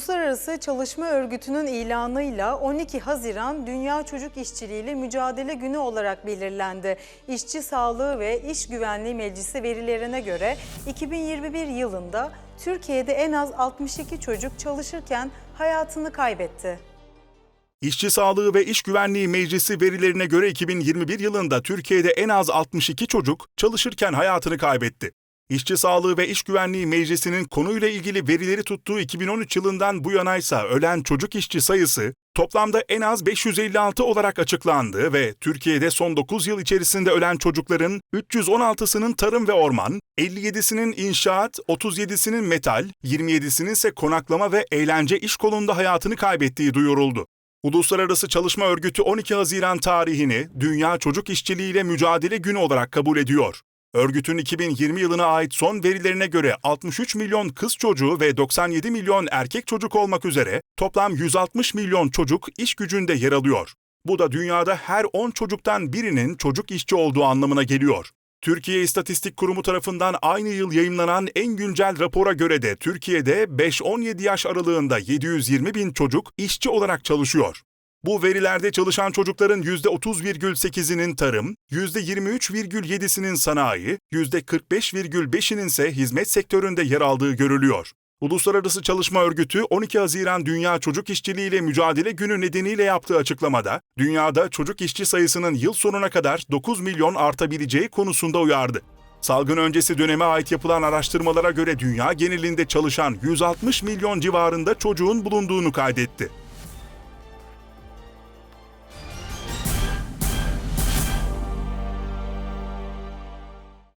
Uluslararası Çalışma Örgütü'nün ilanıyla 12 Haziran Dünya Çocuk İşçiliğiyle Mücadele Günü olarak belirlendi. İşçi Sağlığı ve İş Güvenliği Meclisi verilerine göre 2021 yılında Türkiye'de en az 62 çocuk çalışırken hayatını kaybetti. İşçi Sağlığı ve İş Güvenliği Meclisi verilerine göre 2021 yılında Türkiye'de en az 62 çocuk çalışırken hayatını kaybetti. İşçi Sağlığı ve İş Güvenliği Meclisi'nin konuyla ilgili verileri tuttuğu 2013 yılından bu yana ise ölen çocuk işçi sayısı toplamda en az 556 olarak açıklandı ve Türkiye'de son 9 yıl içerisinde ölen çocukların 316'sının tarım ve orman, 57'sinin inşaat, 37'sinin metal, 27'sinin ise konaklama ve eğlence iş kolunda hayatını kaybettiği duyuruldu. Uluslararası Çalışma Örgütü 12 Haziran tarihini Dünya Çocuk İşçiliğiyle Mücadele Günü olarak kabul ediyor. Örgütün 2020 yılına ait son verilerine göre 63 milyon kız çocuğu ve 97 milyon erkek çocuk olmak üzere toplam 160 milyon çocuk iş gücünde yer alıyor. Bu da dünyada her 10 çocuktan birinin çocuk işçi olduğu anlamına geliyor. Türkiye İstatistik Kurumu tarafından aynı yıl yayımlanan en güncel rapora göre de Türkiye'de 5-17 yaş aralığında 720 bin çocuk işçi olarak çalışıyor. Bu verilerde çalışan çocukların %30,8'inin tarım, %23,7'sinin sanayi, %45,5'inin ise hizmet sektöründe yer aldığı görülüyor. Uluslararası Çalışma Örgütü 12 Haziran Dünya Çocuk İşçiliğiyle Mücadele Günü nedeniyle yaptığı açıklamada, dünyada çocuk işçi sayısının yıl sonuna kadar 9 milyon artabileceği konusunda uyardı. Salgın öncesi döneme ait yapılan araştırmalara göre dünya genelinde çalışan 160 milyon civarında çocuğun bulunduğunu kaydetti.